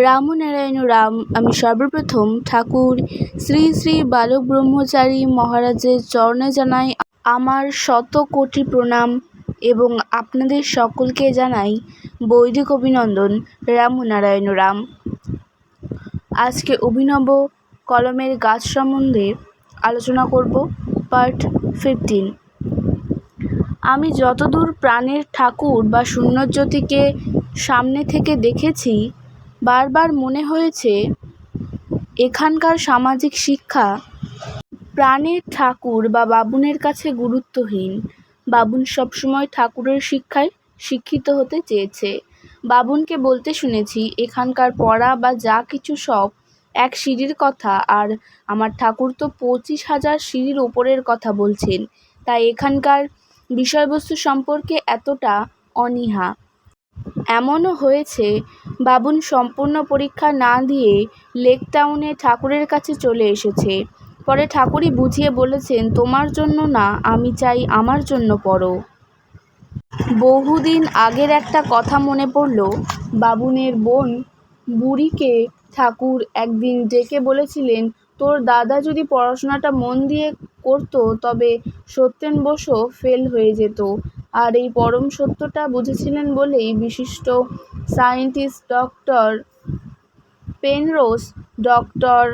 রামনারায়ণ রাম, আমি সর্বপ্রথম ঠাকুর শ্রী শ্রী বালক ব্রহ্মচারী মহারাজের চরণে জানাই আমার শত কোটি প্রণাম এবং আপনাদের সকলকে জানাই বৈদিক অভিনন্দন রামনারায়ণ রাম। আজকে অভিনব কলমের গাছ সম্বন্ধে আলোচনা করব পার্ট ফিফটিন। আমি যতদূর প্রাণের ঠাকুর বা শূন্যজ্যোতিকে সামনে থেকে দেখেছি বারবার মনে হয়েছে, এখানকার সামাজিক শিক্ষা প্রাণের ঠাকুর বা বাবুনের কাছে গুরুত্বহীন। বাবুন সবসময় ঠাকুরের শিক্ষায় শিক্ষিত হতে চেয়েছে। বাবুনকে বলতে শুনেছি, এখানকার পড়া বা যা কিছু সব এক সিঁড়ির কথা, আর আমার ঠাকুর তো পঁচিশ হাজার সিঁড়ির ওপরের কথা বলছেন। তাই এখানকার বিষয়বস্তু সম্পর্কে এতটা অনীহা এমনও হয়েছে, বাবুন সম্পূর্ণ পরীক্ষা না দিয়ে লেক টাউনে ঠাকুরের কাছে চলে এসেছে। পরে ঠাকুরই বুঝিয়ে বলেছেন, তোমার জন্য না, আমি চাই আমার জন্য পড়ো। বহুদিন আগের একটা কথা মনে পড়ল, বাবুনের বোন বুড়িকে ঠাকুর একদিন ডেকে বলেছিলেন, তোর দাদা যদি পড়াশোনাটা মন দিয়ে করতো, তবে সত্যেন বসু ফেল হয়ে যেত। আর এই পরম সত্যটা বুঝেছিলেন বলেই বিশিষ্ট scientist doctor Penrose, doctor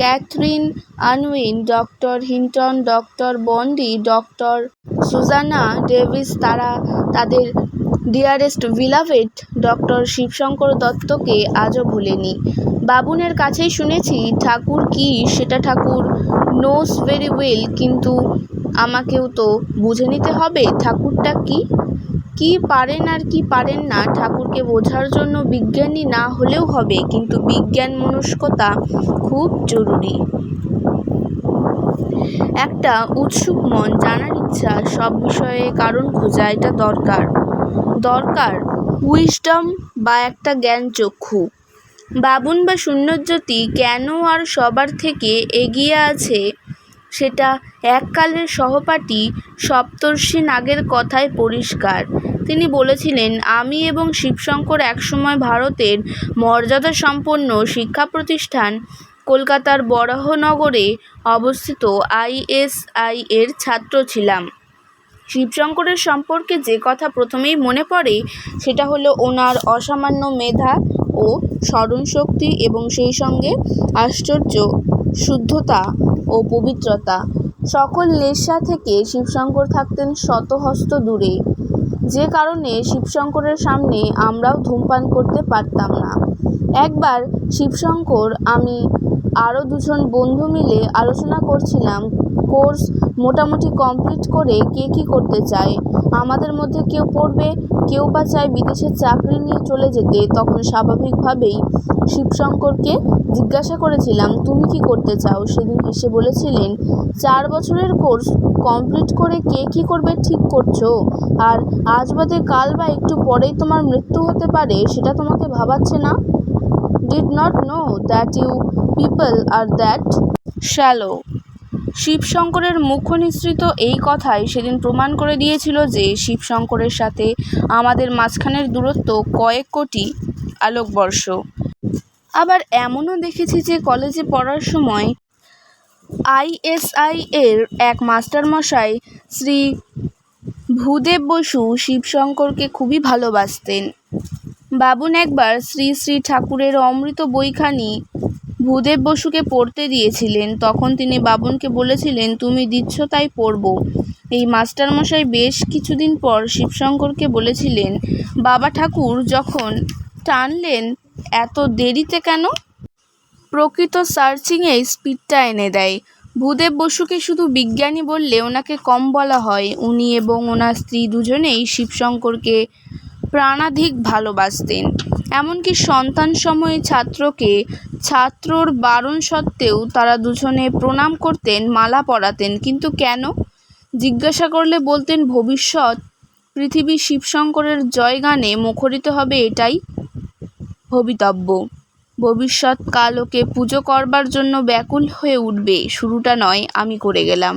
Catherine Unwin, doctor Hinton, doctor Bondi, doctor Susanna Davies তারা তাদের ডিয়ারেস্ট ভিলাভেট ডক্টর শিবশঙ্কর দত্তকে আজও ভোলেনি। বাবুনের কাছেই শুনেছি, ঠাকুর কী? সেটা ঠাকুর নোস ভেরি ওয়েল কিন্তু আমাকেও তো বুঝে নিতে হবে, ঠাকুরটা কী? কী পারেন আর কী পারেন না, ঠাকুরকে বোঝার জন্য বিজ্ঞানী না হলেও হবে, কিন্তু বিজ্ঞান মনস্কতা খুব জরুরি। একটা উৎসুক মন, জানার ইচ্ছা, সব বিষয়ে কারণ খোঁজা, এটা দরকার। দরকার উইসডম বা একটা জ্ঞান চক্ষু। বাবুন বা শূন্যজ্যোতি কেন আর সবার থেকে এগিয়ে আছে সেটা এককালের সহপাঠী সপ্তর্ষি নাগের কথায় পরিষ্কার। তিনি বলেছিলেন, আমি এবং শিবশঙ্কর একসময় ভারতের মর্যাদাসম্পন্ন শিক্ষা প্রতিষ্ঠান কলকাতার বরাহনগরে অবস্থিত আইএসআই এর ছাত্র ছিলাম। শিবশঙ্করের সম্পর্কে যে কথা প্রথমেই মনে পড়ে, সেটা হলো ওনার অসামান্য মেধা ও স্মরণশক্তি এবং সেই সঙ্গে আশ্চর্য শুদ্ধতা ও পবিত্রতা। সকল নেশা থেকে শিবশঙ্কর থাকতেন শতহস্ত দূরে। যে কারণে শিবশঙ্করের সামনে আমরাও ধূমপান করতে পারতাম না। একবার শিবশঙ্কর, আমি আরও দুজন বন্ধু মিলে আলোচনা করছিলাম কোর্স মোটামুটি কমপ্লিট করে কে কী করতে চায়? আমাদের মধ্যে কেউ পড়বে, কেউ বা চায় বিদেশে চাকরি নিয়ে চলে যেতে। তখন স্বাভাবিকভাবেই শিবশঙ্করকে জিজ্ঞাসা করেছিলাম, তুমি কি করতে চাও? সেদিন এসে বলেছিলেন, চার বছরের কোর্স কমপ্লিট করে কে কী করবে ঠিক করছ। আর আজ বাদে কাল বা একটু পরেই তোমার মৃত্যু হতে পারে, সেটা তোমাকে ভাবাচ্ছে না? Did not know that you people are that shallow শিবশঙ্করের মুখ্য নিঃসৃত এই কথাই সেদিন প্রমাণ করে দিয়েছিল যে শিবশঙ্করের সাথে আমাদের মাঝখানের দূরত্ব কয়েক কোটি আলোকবর্ষ। আবার এমনও দেখেছি যে কলেজে পড়ার সময় আইএসআই এর এক মাস্টারমশাই শ্রী ভূদেব বসু শিবশঙ্করকে খুবই ভালোবাসতেন। বাবুন একবার শ্রী শ্রী ঠাকুরের অমৃত বইখানি ভূদেব বসুকে পড়তে দিয়েছিলেন। তখন তিনি বাবুনকে বলেছিলেন, তুমি দিচ্ছ, তাই পড়ব। এই মাস্টারমশাই বেশ কিছুদিন পর শিবশঙ্করকে বলেছিলেন, বাবা ঠাকুর, যখন টানলেন, এত দেরিতে কেন? প্রকৃত সার্চিংয়ে স্পিডটা এনে দেয়। ভূদেব বসুকে শুধু বিজ্ঞানী বললে ওনাকে কম বলা হয়। উনি এবং ওনার স্ত্রী দুজনেই শিবশঙ্করকে প্রাণাধিক ভালোবাসতেন। এমনকি সন্তান সময়ে ছাত্রকে ছাত্রর বারণ সত্ত্বেও তারা দুজনে প্রণাম করতেন, মালা পরাতেন। কিন্তু কেন? জিজ্ঞাসা করলে বলতেন, ভবিষ্যৎ পৃথিবী শিবশঙ্করের জয়গানে মুখরিত হবে এটাই ভবিতব্য। ভবিষ্যৎকাল ওকে পুজো করবার জন্য ব্যাকুল হয়ে উঠবে। শুরুটা নয়, আমি করে গেলাম।